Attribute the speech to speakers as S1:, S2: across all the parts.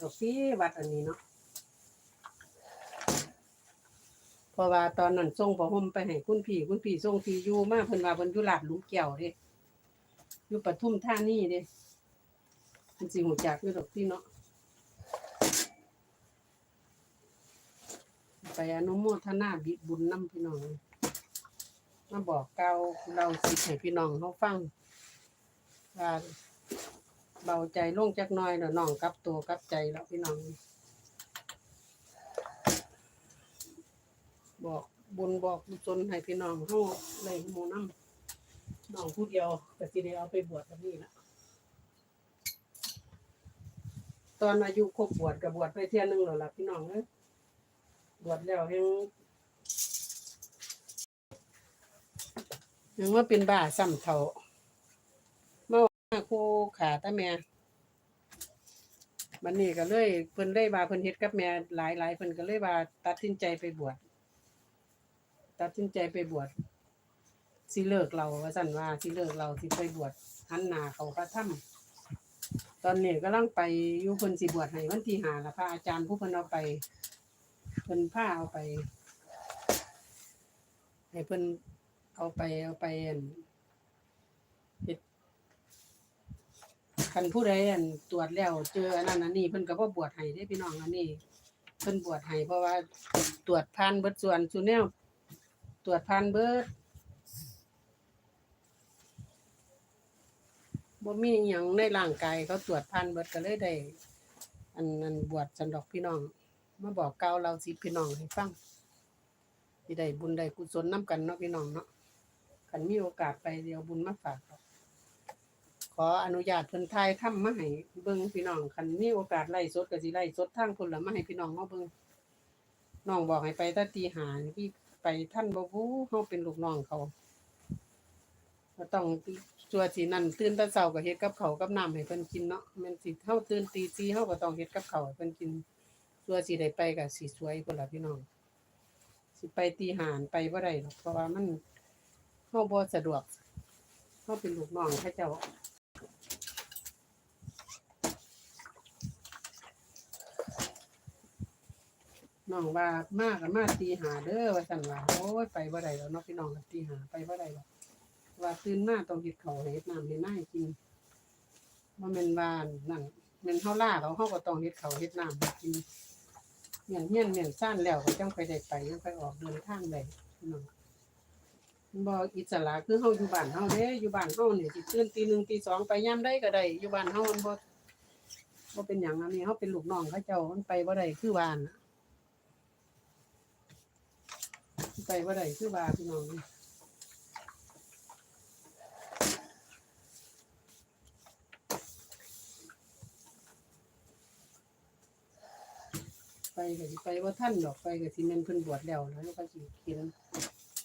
S1: ดอกที่วัดอันนี้เนาะเพราะว่าตอนนั้นส่งผ้าห่มไปให้คุณพี่คุณพี่ส่งที่อยู่มาเพิ่นว่าเพิ่นอยู่ลาดหลุมแก้วเด้อยู่ปทุมธานี่เด้เพิ่นสิฮู้จักอยู่ดอกที่เนาะไปอนุโมทนาบิบุญนำพี่น้องมาบอกเก่าเราสิให้พี่น้องเขาฟังว่า บาใจลงจักหน้อยแล้วน้องกลับตัวกลับใจแล้วพี่น้อง บอกบุญบอกบุญชนให้พี่น้องเขาเลยหมู่น้ำน้องผู้เดียวก็สิได้เอาไปบวชแบบนี้ละตอนอายุครบบวชกับบวชไปเที่ยนึงแล้วล่ะพี่น้องเอ้ยบวชแล้วยังยังว่าเป็นบ้าซ้ำเท่าเมื่อ ครูขาตาแม่บันนี้ก็เลยเพิ่นเลยว่าเพิ่นเฮ็ดกับแม่หลายหลายเพิ่นก็เลยว่าตัดสินใจไปบวชตัดสินใจไปบวชสิเลิกเราว่าซั่นว่าสิเลิกเราสิไปบวชหันหน้าเขาพระถ้ำตอนนี้กำลังไปอยู่เพิ่นสิบวชให้วันที่หาละพระอาจารย์ผู้เพิ่นเอาไปเพิ่นพาเอาไปให้เพิ่นเอาไปเอาไปอั่นเฮ็ด คันผู้ใดอั่นตรวจแล้วเจออันนั้นอันนี้เพิ่นก็บ่บวชให้เด้พี่น้องอันนี้เพิ่นบวชให้เพราะว่าตรวจผ่านเบิดส่วนส่วนแนวตรวจผ่านเบิดบ่มีอิหยังในร่างกายเขาตรวจผ่านเบิดก็เลยได้ อันนั้นบวชสันดอกพี่น้อง มาบอกเก่าเราสิพี่น้องให้ฟังสิได้บุญได้กุศลนํกันเนาะพี่น้องเนาะคันมีโอกาสไปเดี๋ยวบุญมาฝากครับข ออนุญาตเพิ่นทายถ้ำมาให้เบิ่งพี่น้องคันมีโอกาสไล่สดก็สิไล่สดทางคนละมาให้พี่น้องเฮาเบิ่งน้องบอกให้ไปแต่ตีหานี่พี่ไปท่านบ่บูเฮาเป็นลูกน้องเขาก็ต้องจัวสินั่นตื่นแต่เช้าก็เฮ็ดกับเขาวกับน้ำให้เพิ่นกินเนาะแม่นสิเฮาตื่นตี4เฮาก็ต้องเฮ็ดกับเขาวให้เพิ่นกินจัวสิได้ไปก็สิสวยพุ่นล่ะพี่น้อง สิไปตีหารไปบ่ได้หรอกเพราะว่ามันเฮาบ่สะดวกเฮาเป็นลูกน้องเขาเจ้า น้องว่ามากกับมาตีหาเด้อว่าซั่นว่าโอ้ยไปบ่ได้แล้วเนาะพี่น้องตีหาไปบ่ได้หรอกว่าตื่นมาต้องเฮ็ดเขาวให้เฮ็ดน้ำให้นากินบ่แม่นวานนั่นแม่นเฮาล่าเขาเฮาก็ต้องเฮ็ดเขาเฮ็ดน้ำให้กินเมียเมียนเมียนซ่านแล้วก็จังค่อยได้ไปจังค่อออกเดินทางได้พี่น้องบ่อิสระคือเฮาอยู่บ้านเฮาเด้อยู่บ้านเฮาเนี่สิตื่นตีหนึ่งตีสองไปยามใดก็ได้อยู่บ้านเฮามันบ่บ่เป็นหยังอันนี้เฮาเป็นลูกน้องเขาเจ้ามันไปบ่ได้คือบ้านน่ะ ไปบ่าไดคือบาพี่น้องไปก็สิไปบ่าทันดอกไปก็สิแม่นเพิ่นบวชแล้วแล้วก็สิเขียน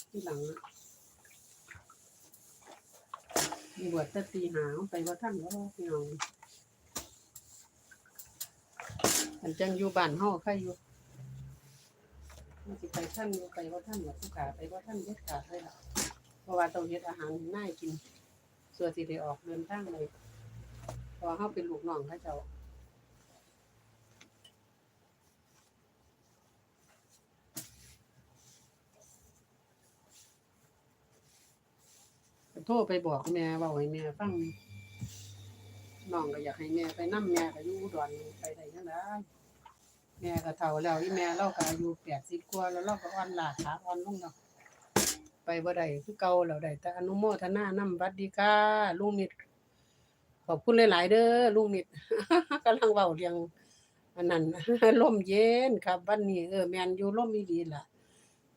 S1: ที่หลังนะบวชต่ตีหาไปบ่าทันแล้วพี่น้องอันจังอยู่บ้านเฮาใครอยู่ มันสิไปท่านอยู่ไปบ่ทันหรอกผู้ขาไปบ่ทันเด็ดขาดเลยล่ะเพราะว่าต้องเฮ็ดอาหารให้นายกินส่วนสิได้ออกเดินทางเลยพราะว่าเป็นลูกน้องเขาเจ้าโทรไปบอกแม่ว้าให้แม่ฟังน้องก็อยากให้แม่ไปนํแม่ก็อยู่อุดรไปได้จังได๋แม่ก็เฒ่าแล้วอีแม่เราก็อายุ80กว่าแล้วเราก็อ่อนลาขาอ่อนลงแล้วไปบ่ได้คือเก่าแล้วได้แต่อนุโมทนานำบัดดีค่ะลุงมิตรขอบคุณหลาย ๆ เด้อลุงมิตรกำลังเว้าเรื่องอันนั้นลมเย็นครับวันนี้เออแม่นอยู่ลมอีหลีล่ะ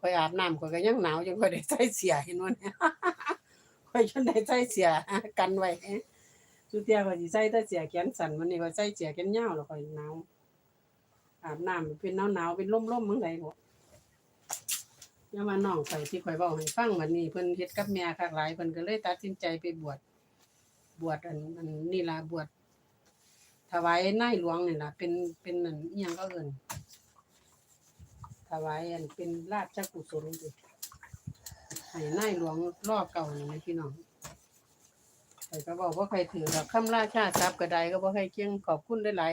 S1: ข่อยอาบน้ำข่อยก็ยังหนาวจังข่อยได้ใส่เสียเห็นบ่เนี่ยข่อยจนได้ใส่เสียกันไว้สุดเตียก็สิใส่แต่เสียแขนสั้นวันนี้ก็ใส่เสียแขนยาวแล้วข่อยหนาว อาบน้ำเป็นหนาวๆเป็นลมๆมื้อใดบ่ยังมาน้องข่อยที่ข่อยเว้าให้ฟังวันนี้เพิ่นเฮ็ดกับแม่คักหลายเพิ่นก็เลยตัดสินใจไปบวชบวชอันอันนี่ล่ะบวชถวายนายหลวงนี่ล่ะเป็นเป็นอันอิหยังก็เอิ้นถวายอันเป็นราชกุศลติให้นายหลวงรอบเก่านี่นะพี่น้องใครก็บอกว่าใครถือดอกคำราชาทรัพย์ก็ได้ก็บ่ใครเคียงขอบคุณได้หลาย